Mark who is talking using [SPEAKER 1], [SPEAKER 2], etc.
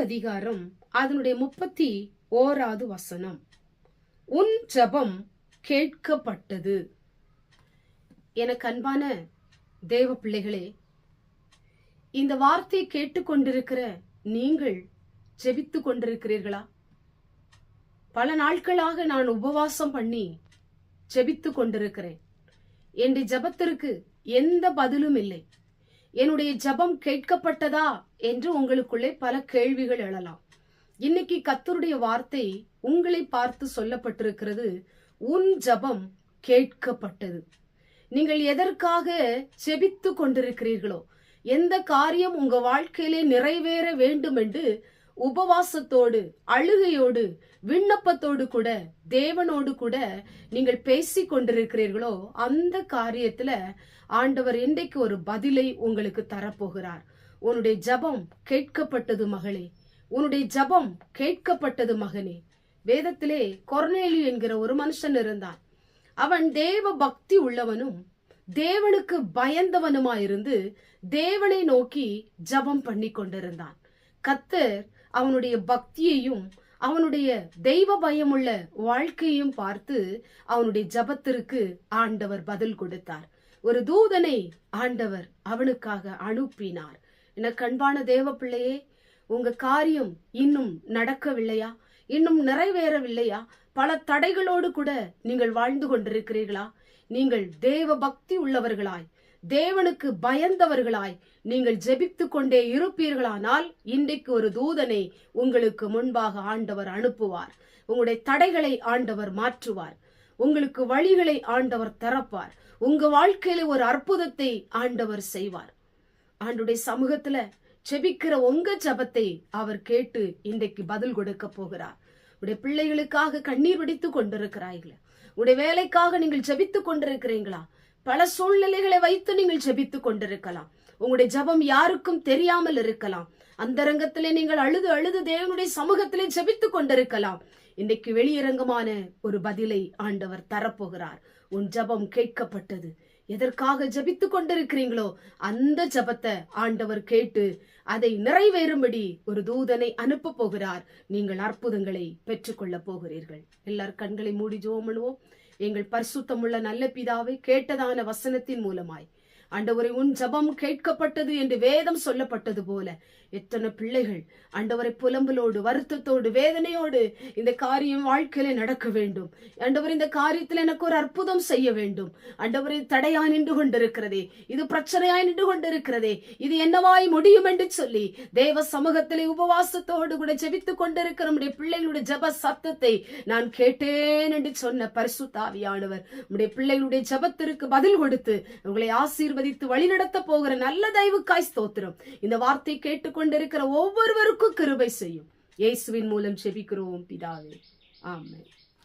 [SPEAKER 1] அதிகாரம் அதனுடைய முப்பத்தி ஓராவது வசனம். உன் ஜபம் கேட்கப்பட்டது. எனக்கு அன்பான தேவ பிள்ளைகளே இந்த வார்த்தையை கேட்டுக்கொண்டிருக்கிற நீங்கள் ஜெபித்து கொண்டிருக்கிறீர்களா? பல நாட்களாக நான் உபவாசம் பண்ணி ஜெபித்து கொண்டிருக்கிறேன். என் ஜெபத்திற்கு எந்த பதிலும் இல்லை. என்னுடைய ஜெபம் கேட்கப்பட்டதா என்று உங்களுக்குள்ளே பல கேள்விகள் எழலாம். இன்னைக்கு கத்தருடைய வார்த்தை உங்களை பார்த்து சொல்லப்பட்டிருக்கிறது. உன் ஜபம் கேட்கப்பட்டது. நீங்கள் எதற்காக செபித்து கொண்டிருக்கிறீர்களோ எந்த காரியம் உங்க வாழ்க்கையிலே நிறைவேற வேண்டும் என்று உபவாசத்தோடு அழுகையோடு விண்ணப்பத்தோடு கூட தேவனோடு கூட நீங்கள் பேசிக் கொண்டிருக்கிறீர்களோ அந்த காரியத்துல ஆண்டவர் இன்றைக்கு ஒரு பதிலை உங்களுக்கு தரப்போகிறார். உன்னுடைய ஜெபம் கேட்கப்பட்டது மகளே. உன்னுடைய ஜெபம் கேட்கப்பட்டது மகனே. வேதத்திலே கொர்னேலி என்கிற ஒரு மனுஷன் இருந்தான். அவன் தேவ பக்தி உள்ளவனும் தேவனுக்கு பயந்தவனுமாயிருந்து தேவனை நோக்கி ஜெபம் பண்ணி கொண்டிருந்தான். கத்தர் அவனுடைய பக்தியையும் அவனுடைய தெய்வ பயமுள்ள வாழ்க்கையும் பார்த்து அவனுடைய ஜபத்திற்கு ஆண்டவர் பதில் கொடுத்தார். ஒரு தூதனை ஆண்டவர் அவனுக்காக அனுப்பினார். என கண்பான தேவ பிள்ளையே உங்க காரியம் இன்னும் நடக்கவில்லையா? இன்னும் நிறைவேறவில்லையா? பல தடைகளோடு கூட நீங்கள் வாழ்ந்து கொண்டிருக்கிறீர்களா? நீங்கள் தேவ பக்தி உள்ளவர்களாய் தேவனுக்கு பயந்தவர்களாய் நீங்கள் ஜெபித்து கொண்டே இருப்பீர்களானால் இன்றைக்கு ஒரு தூதனை உங்களுக்கு முன்பாக ஆண்டவர் அனுப்புவார். உங்களுடைய தடைகளை ஆண்டவர் மாற்றுவார். உங்களுக்கு வழிகளை ஆண்டவர் திறப்பார். உங்க வாழ்க்கையில ஒரு அற்புதத்தை ஆண்டவர் செய்வார். ஆண்டுடைய சமூகத்துல செபிக்கிற உங்க ஜபத்தை அவர் கேட்டு இன்றைக்கு பதில் கொடுக்க போகிறார். உடைய பிள்ளைகளுக்காக கண்ணீர் வடித்துக் கொண்டிருக்கிறாய்களா உடைய வேலைக்காக நீங்கள் ஜபித்து கொண்டிருக்கிறீங்களா பல சூழ்நிலைகளை வைத்து நீங்கள் ஜெபித்துக் கொண்டிருக்கலாம். உங்களுடைய ஜெபம் யாருக்கும் தெரியாமல் இருக்கலாம். அந்த ரங்கத்திலே நீங்கள் அழுது அழுது தேவனுடைய சமூகத்திலே ஜெபித்துக் கொண்டிருக்கலாம். இன்னைக்கு வெளியரங்கமான ஒரு பதிலை ஆண்டவர் தரப்போகிறார். உன் ஜெபம் கேட்கப்பட்டது. எதற்காக ஜெபித்துக் கொண்டிருக்கிறீங்களோ அந்த ஜெபத்தை ஆண்டவர் கேட்டு அதை நிறைவேறும்படி ஒரு தூதனை அனுப்ப போகிறார். நீங்கள் அற்புதங்களை பெற்றுக்கொள்ள போகிறீர்கள். எல்லார் கண்களை மூடி ஜோம் பண்ணுவோம். எங்கள் பரிசுத்தமுள்ள நல்ல பிதாவை கேட்டதான வசனத்தின் மூலமாய். ஆண்டவரை உன் ஜபம் கேட்கப்பட்டது என்று வேதம் சொல்லப்பட்டது போல. எத்தனை பிள்ளைகள் ஆண்டவரை புலம்பலோடு வருத்தத்தோடு வேதனையோடு இந்த காரியம் வாழ்க்கையில நடக்க வேண்டும். ஆண்டவர் இந்த காரியத்தில் எனக்கு ஒரு அற்புதம் செய்ய வேண்டும். ஆண்டவரை தடையாய் நின்று கொண்டிருக்கிறதே இது பிரச்சனையாய் நின்று கொண்டிருக்கிறதே இது என்னவாய் முடியும் என்று சொல்லி தேவ சமூகத்திலே உபவாசத்தோடு கூட ஜெபித்துக் கொண்டிருக்கிற நம்முடைய பிள்ளைகளுடைய ஜப சத்தத்தை நான் கேட்டேன் என்று சொன்ன பரிசுத்தாவியானவர் நம்முடைய பிள்ளைகளுடைய ஜபத்திற்கு பதில் கொடுத்து உங்களை ஆசீர்வதித்து வழிநடத்த போகிற நல்ல தயவுக்காய் ஸ்தோத்திரம். இந்த வார்த்தை கேட்டுக்கொண்டிருக்கிற ஒவ்வொருவருக்கும் கிருபை செய்யும். இயேசுவின் மூலம் செபிக்கிறோம் பிதாவே. ஆமாம்